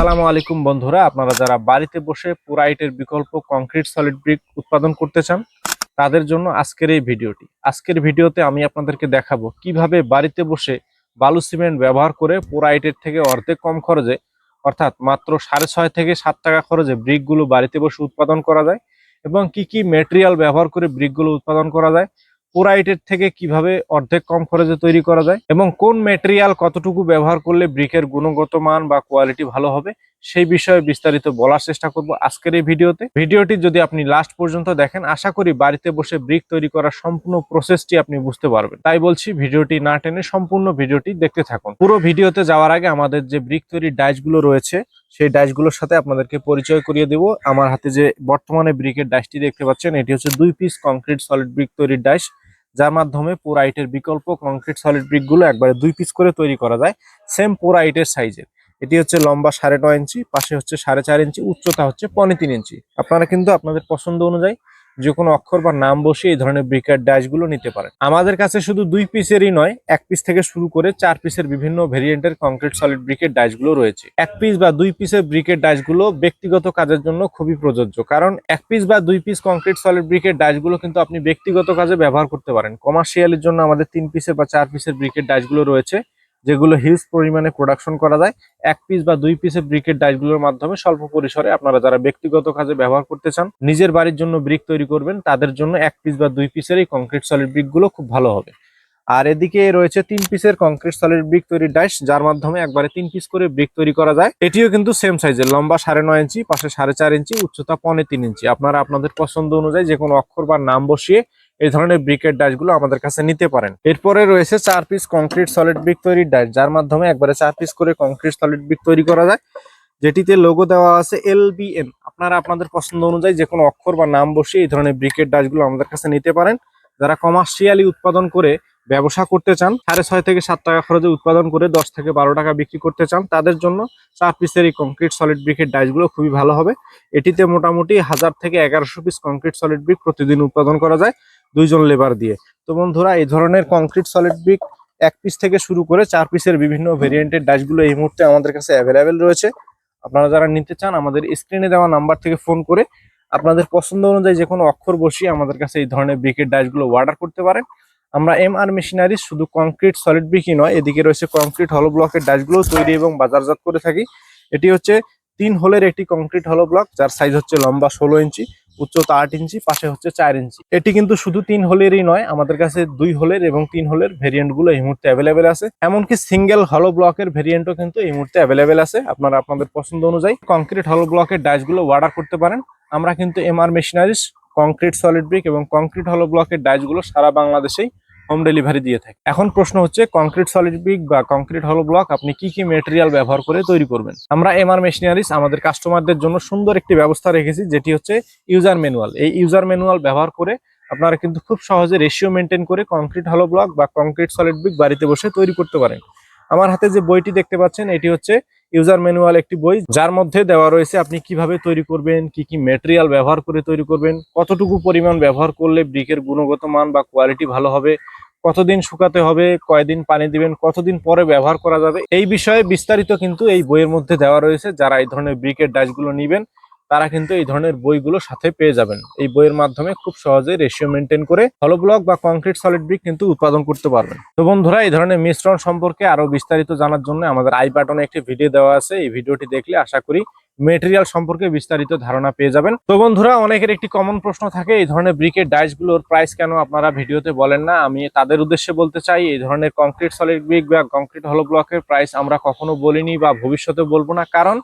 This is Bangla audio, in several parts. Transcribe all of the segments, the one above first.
আসসালামু আলাইকুম বন্ধুরা, আপনারা যারা বাড়িতে বসে পুরাইটের বিকল্প কংক্রিট, সলিড ব্রিক উৎপাদন করতে চান, তাদের জন্য আজকের এই ভিডিওটি। আজকের ভিডিওতে আমি আপনাদেরকে দেখাবো কীভাবে বাড়িতে বসে বালু সিমেন্ট ব্যবহার করে পুরাইটের থেকে অর্ধেক কম খরচে, অর্থাৎ মাত্র সাড়ে ছয় থেকে সাত টাকা খরচে ব্রিকগুলো বাড়িতে বসে উৎপাদন করা যায় এবং কি কি মেটেরিয়াল ব্যবহার করে ব্রিকগুলো উৎপাদন করা যায় পুরাইটের থেকে কীভাবে অর্ধেক কম খরচে তৈরি করা যায় এবং কোন মেটেরিয়াল কতটুকু ব্যবহার করলে ব্রিকের গুণগত মান বা কোয়ালিটি ভালো হবে, সেই বিষয়ে বিস্তারিত বলার চেষ্টা করব আজকের এই ভিডিওতে। ভিডিওটি যদি আপনি লাস্ট পর্যন্ত দেখেন, আশা করি বাড়িতে বসে ব্রিক তৈরি করার সম্পূর্ণ প্রসেসটি আপনি বুঝতে পারবেন। তাই বলছি, ভিডিওটি না টেনে সম্পূর্ণ ভিডিওটি দেখতে থাকুন। পুরো ভিডিওতে যাওয়ার আগে আমাদের যে ব্রিক তৈরির ডাইসগুলো রয়েছে, সেই ডাইসগুলোর সাথে আপনাদেরকে পরিচয় করিয়ে দেব। আমার হাতে যে বর্তমানে ব্রিকের ডাইসটি দেখতে পাচ্ছেন, এটি হচ্ছে দুই পিস কংক্রিট সলিড ব্রিক তৈরির ডাইস যার মাধ্যমে পোরাইটের বিকল্প কংক্রিট সলিড ব্রিকগুলো একবারে দুই পিস করে তৈরি করা যায় সেম পোরাইটের সাইজের এটি হচ্ছে লম্বা সাড়ে নয় ইঞ্চি, পাশে হচ্ছে সাড়ে চার ইঞ্চি, উচ্চতা হচ্ছে পনেরো তিন ইঞ্চি। আপনারা কিন্তু আপনাদের পছন্দ অনুযায়ী যে কোনো অক্ষর বা নাম বসে এই ধরনের ব্রিকের ড্যাশগুলো নিতে পারেন। আমাদের কাছে শুধু দুই পিসেরই নয়, এক পিস থেকে শুরু করে চার পিসের বিভিন্ন ভেরিয়েন্টের কংক্রিট সলিড ব্রিকের ডাইসগুলো রয়েছে। এক পিস বা দুই পিসের ব্রিকের ডাইসগুলো ব্যক্তিগত কাজের জন্য খুবই প্রযোজ্য, কারণ এক পিস বা দুই পিস কংক্রিট সলিড ব্রিকের ডাইসগুলো কিন্তু আপনি ব্যক্তিগত কাজে ব্যবহার করতে পারেন। কমার্শিয়ালের জন্য আমাদের তিন পিসের বা চার পিসের ব্রিকের ডাইসগুলো রয়েছে। যেগুলো হিউজ পরিমাণে প্রোডাকশন করা যায়, এক পিস বা দুই পিসের ব্রিকের ডাইসগুলোর মাধ্যমে স্বল্প পরিসরে আপনারা যারা ব্যক্তিগত কাজে ব্যবহার করতে চান, নিজের বাড়ির জন্য ব্রিক তৈরি করবেন, তাদের জন্য এক পিস বা দুই পিসের এই কংক্রিট সলিড ব্রিকগুলো খুব ভালো হবে। আর এদিকে রয়েছে তিন পিসের কংক্রিট সলিড ব্রিক তৈরির ডাইস যার মাধ্যমে একবারে তিন পিস করে ব্রিক তৈরি করা যায়। এটিও কিন্তু সেম সাইজের লম্বা সাড়ে নয় ইঞ্চি, পাশে সাড়ে চার ইঞ্চি, উচ্চতা পনে তিন ইঞ্চি। আপনারা আপনাদের পছন্দ অনুযায়ী যে কোনো অক্ষর বা নাম বসিয়ে এই ধরনের ব্রিকের ডাইসগুলো আমাদের কাছে নিতে পারেন। এরপরে রয়েছে চার পিস কংক্রিট সলিড ব্রিক তৈরির ডাইস যার মাধ্যমে একবারে চার পিস করে কংক্রিট সলিড ব্রিক তৈরি করা যায়। যেটিতে লোগো দেওয়া আছে এল বি এম আপনারা আপনাদের পছন্দ অনুযায়ী যে কোনো অক্ষর বা নাম বসিয়ে এই ধরনের ব্রিকের ডাইসগুলো আমাদের কাছে নিতে পারেন। যারা কমার্শিয়ালি উৎপাদন করে ব্যবসা করতে চান, সাড়ে ছয় থেকে সাত টাকা খরচে উৎপাদন করে দশ থেকে বারো টাকা বিক্রি করতে চান, তাদের জন্য চার পিসের এই কংক্রিট সলিড ব্রিকের ডাইসগুলো খুবই ভালো হবে। এটিতে মোটামুটি হাজার থেকে এগারোশো পিস কংক্রিট সলিড ব্রিক প্রতিদিন উৎপাদন করা যায়। দুইজন লেবার দিয়ে। তো বন্ধুরা, এই ধরনের কংক্রিট সলিড ব্রিক এক পিস থেকে শুরু করে চার পিসের বিভিন্ন ভেরিয়েন্টের ডাইসগুলো এই মুহূর্তে আমাদের কাছে অ্যাভেলেবেল রয়েছে। আপনারা যারা নিতে চান, আমাদের স্ক্রিনে দেওয়া নাম্বার থেকে ফোন করে আপনাদের পছন্দ অনুযায়ী যে কোনো অক্ষর বসিয়ে আমাদের কাছে এই ধরনের ব্রিকের ডাইসগুলো অর্ডার করতে পারেন। আমরা এম আর মেশিনারি শুধু কংক্রিট সলিড ব্রিকই নয়, এদিকে রয়েছে কংক্রিট হলো ব্লকের ডাইসগুলো তৈরি এবং বাজারজাত করে থাকি। এটি হচ্ছে তিন হোলের একটি কংক্রিট হলো ব্লক যার সাইজ হচ্ছে লম্বা ষোলো ইঞ্চি। উচ্চতা আট ইঞ্চি, পাশে হচ্ছে চার ইঞ্চি। এটি কিন্তু শুধু তিন হোলেরই নয়, আমাদের কাছে দুই হোলের এবং তিন হোলের ভেরিয়েন্টগুলো এই মুহূর্তে অ্যাভেলেবেল আছে। এমনকি সিঙ্গেল হলো ব্লকের ভেরিয়েন্টও কিন্তু এই মুহূর্তে অ্যাভেলেবেল আছে। আপনারা আপনাদের পছন্দ অনুযায়ী কংক্রিট হলো ব্লকের ডাইসগুলো অর্ডার করতে পারেন। আমরা কিন্তু M R machineries concrete solid brick এবং কংক্রিট হলো ব্লকের ডাইসগুলো সারা বাংলাদেশেই হোম ডেলিভারি দিয়ে থাকে। এখন প্রশ্ন হচ্ছে কংক্রিট সলিড ব্রিক বা কংক্রিট হলো ব্লক আপনি কি কি মেটেরিয়াল ব্যবহার করে তৈরি করবেন? আমরা এমআর মেশিনারিজ আমাদের কাস্টমারদের জন্য সুন্দর একটি ব্যবস্থা রেখেছি, যেটি হচ্ছে ইউজার ম্যানুয়াল এই ইউজার ম্যানুয়াল ব্যবহার করে আপনারা কিন্তু খুব সহজে রেশিও মেনটেন করে কংক্রিট হলো ব্লক বা কংক্রিট সলিড ব্রিক বাড়িতে বসে তৈরি করতে পারেন। আমার হাতে যে বইটি দেখতে পাচ্ছেন, এটি হচ্ছে ইউজার ম্যানুয়াল একটি বই, যার মধ্যে দেওয়া রয়েছে আপনি কীভাবে তৈরি করবেন, কি কি মেটেরিয়াল ব্যবহার করে তৈরি করবেন, কতটুকু পরিমাণ ব্যবহার করলে ব্রিকের গুণগত মান বা কোয়ালিটি ভালো হবে কতদিন শুকাতে হবে, কয়দিন পানি দিবেন, কতদিন পরে ব্যবহার করা যাবে, এই বিষয়ে বিস্তারিত কিন্তু এই বইয়ের মধ্যে দেওয়া রয়েছে। যারা এই ধরনের ব্রিকের ডাইসগুলো নিবেন তারা কিন্তু এই ধরনের বইগুলো সাথে পেয়ে যাবেন। এই বইয়ের মাধ্যমে খুব সহজে রেশিও মেনটেন করে হলো ব্লক বা কংক্রিট সলিড ব্রিক কিন্তু উৎপাদন করতে পারবেন। তো বন্ধুরা, এই ধরনের মিশ্রণ সম্পর্কে আরও বিস্তারিত জানার জন্য আমাদের আই বাটনে একটি ভিডিও দেওয়া আছে। এই ভিডিওটি দেখলে আশা করি মেটেরিয়াল সম্পর্কে বিস্তারিত ধারণা পেয়ে যাবেন। তো বন্ধুরা, অনেকের একটি কমন প্রশ্ন থাকে, এই ধরনের ব্রিকের ডাইসগুলোর প্রাইস কেন আপনারা ভিডিওতে বলেন না? আমি তাদের উদ্দেশ্যে বলতে চাই, এই ধরনের কংক্রিট সলিড ব্রিক বা কংক্রিট হলো ব্লকের প্রাইস আমরা কখনো বলিনি বা ভবিষ্যতে বলব না। কারণ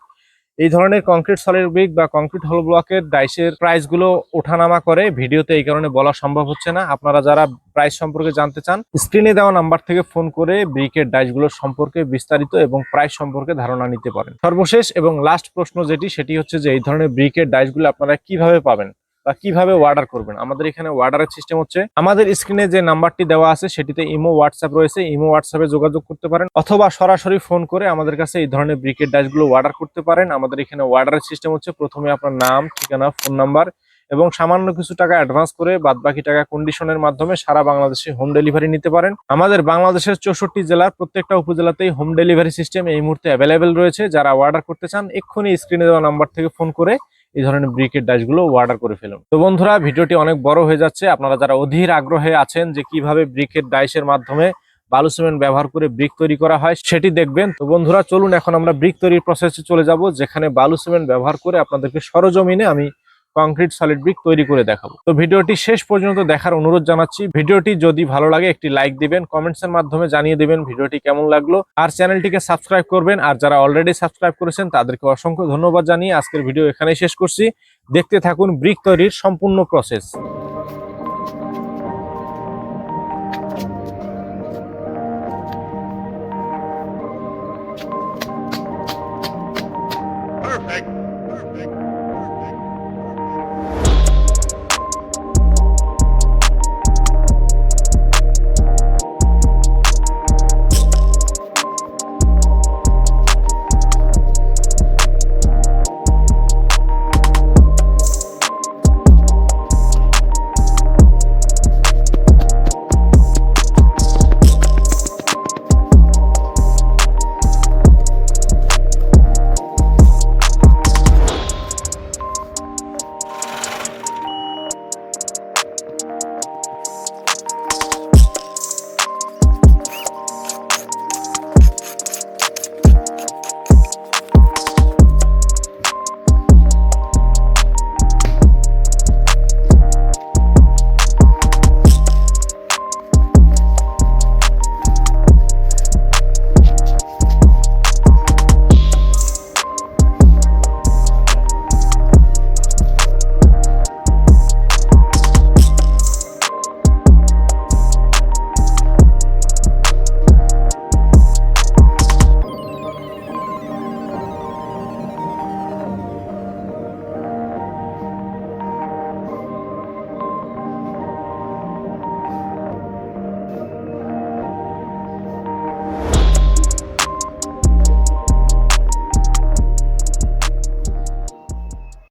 এই ধরনের কংক্রিট সলিড ব্রিক বা কংক্রিট হল ব্লকের ডাইসের প্রাইসগুলো ওঠানামা করে ভিডিওতে এই কারণে বলা সম্ভব হচ্ছে না। আপনারা যারা প্রাইস সম্পর্কে জানতে চান স্ক্রিনে দেওয়া নাম্বার থেকে ফোন করে ব্রিকের ডাইসগুলোর সম্পর্কে বিস্তারিত এবং প্রাইস সম্পর্কে ধারণা নিতে পারেন। সর্বশেষ এবং লাস্ট প্রশ্ন যেটি, সেটি হচ্ছে যে এই ধরনের ব্রিকের ডাইসগুলো আপনারা কীভাবে পাবেন? বা কীভাবে অর্ডার করবেন? আমাদের এখানে অর্ডারের সিস্টেম হচ্ছে, আমাদের স্ক্রিনে যে নাম্বারটি দেওয়া আছে, সেটিতে ইমো, হোয়াটসঅ্যাপ রয়েছে। ইমো, হোয়াটসঅ্যাপে যোগাযোগ করতে পারেন অথবা সরাসরি ফোন করে আমাদের কাছে এই ধরনের ব্রিকেট ডাইসগুলো অর্ডার করতে পারেন। আমাদের এখানে অর্ডারের সিস্টেম হচ্ছে, প্রথমে আপনার নাম, ঠিকানা ফোন নাম্বার এবং সামান্য কিছু টাকা অ্যাডভান্স করে বাদ বাকি টাকা কন্ডিশনের মাধ্যমে সারা বাংলাদেশে হোম ডেলিভারি নিতে পারেন। আমাদের বাংলাদেশের চৌষট্টি জেলার প্রত্যেকটা উপজেলাতেই হোম ডেলিভারি সিস্টেম এই মুহূর্তে অ্যাভেলেবেল রয়েছে। যারা অর্ডার করতে চান, এক্ষুনি স্ক্রিনে দেওয়া নাম্বার থেকে ফোন করে এই ধরনের ব্রিকের ডাইসগুলো অর্ডার করে ফেলুন। তো বন্ধুরা, ভিডিওটি অনেক বড় হয়ে যাচ্ছে। আপনারা যারা অধীর আগ্রহে আছেন যে কীভাবে ব্রিকের ডাইসের মাধ্যমে বালু সিমেন্ট ব্যবহার করে ব্রিক তৈরি করা হয়, সেটি দেখবেন। তো বন্ধুরা, চলুন এখন আমরা ব্রিক তৈরির প্রসেসে চলে যাব, যেখানে বালু সিমেন্ট ব্যবহার করে আপনাদেরকে সরজমিনে আমি কংক্রিট সলিড ব্রিক তৈরি করে দেখাবো। তো ভিডিওটি শেষ পর্যন্ত দেখার অনুরোধ জানাচ্ছি। ভিডিওটি যদি ভালো লাগে, একটি লাইক দিবেন কমেন্টস এর মাধ্যমে জানিয়ে দিবেন ভিডিওটি কেমন লাগল। আর চ্যানেলটিকে সাবস্ক্রাইব করবেন। আর যারা অলরেডি সাবস্ক্রাইব করেছেন, তাদেরকে অসংখ্য ধন্যবাদ জানিয়ে আজকের ভিডিও এখানেই শেষ করছি। দেখতে থাকুন ব্রিক তৈরির সম্পূর্ণ প্রসেস